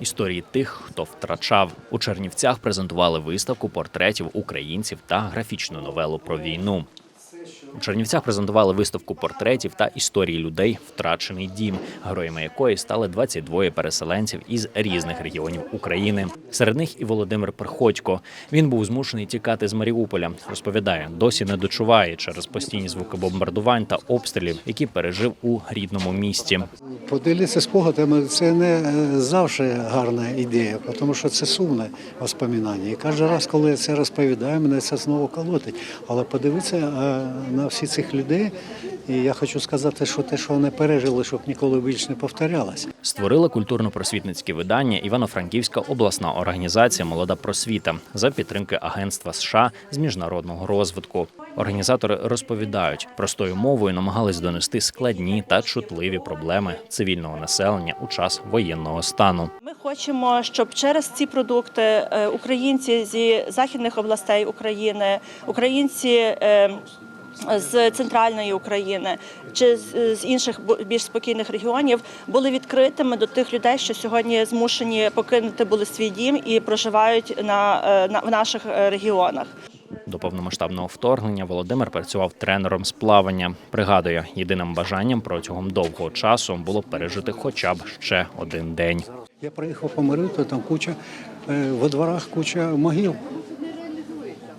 історії тих, хто втрачав. У Чернівцях презентували виставку портретів українців та графічну новелу про війну. У Чернівцях презентували виставку портретів та історії людей Втрачений дім, героями якої стали 22 переселенців із різних регіонів України. Серед них і Володимир Приходько. Він був змушений тікати з Маріуполя. Розповідає, досі не дочуває через постійні звуки бомбардувань та обстрілів, які пережив у рідному місті. Поділитися спогадами це не е, завжди гарна ідея, тому що це сумне воспоминання. І кожен раз, коли я це розповідаю, мене це знову колотить. Але подивитися е, на всіх цих людей, і я хочу сказати, що те, що вони пережили, щоб ніколи більше не повторялося. Створила культурно-просвітницьке видання Івано-Франківська обласна організація Молода просвіта за підтримки Агентства США з міжнародного розвитку. Організатори розповідають, простою мовою намагались донести складні та чутливі проблеми цивільного населення у час воєнного стану. Ми хочемо, щоб через ці продукти е, українці зі західних областей України, українці е, з центральної України чи з інших більш спокійних регіонів були відкритими до тих людей, що сьогодні змушені покинути були свій дім і проживають на, е, на в наших е, регіонах. До повномасштабного вторгнення Володимир працював тренером з плавання. Пригадує, єдиним бажанням протягом довгого часу було пережити хоча б ще один день. Я приїхав помирити, там куча е, во дворах куча могил.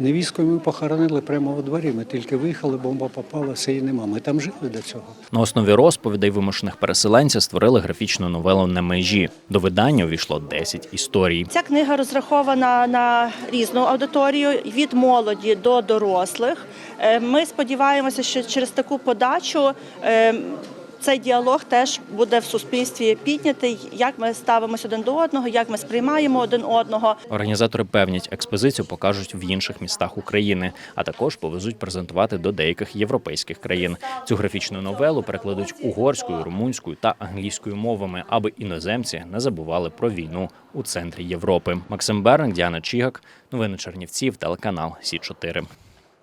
Невістку ми похоронили прямо во дворі. Ми тільки виїхали, бомба попала, все і нема. Ми там жили до цього. На основі розповідей вимушених переселенців створили графічну новелу на межі. До видання увійшло 10 історій. Ця книга розрахована на різну аудиторію від молоді до дорослих. Е, Ми сподіваємося, що через таку подачу. Цей діалог теж буде в суспільстві піднятий, як ми ставимося один до одного, як ми сприймаємо один одного. Організатори певнять, експозицію покажуть в інших містах України, а також повезуть презентувати до деяких європейських країн. Цю графічну новелу перекладуть угорською, румунською та англійською мовами, аби іноземці не забували про війну у центрі Європи. Максим Берник, Діана Чігак, новини Чернівців, телеканал Сі 4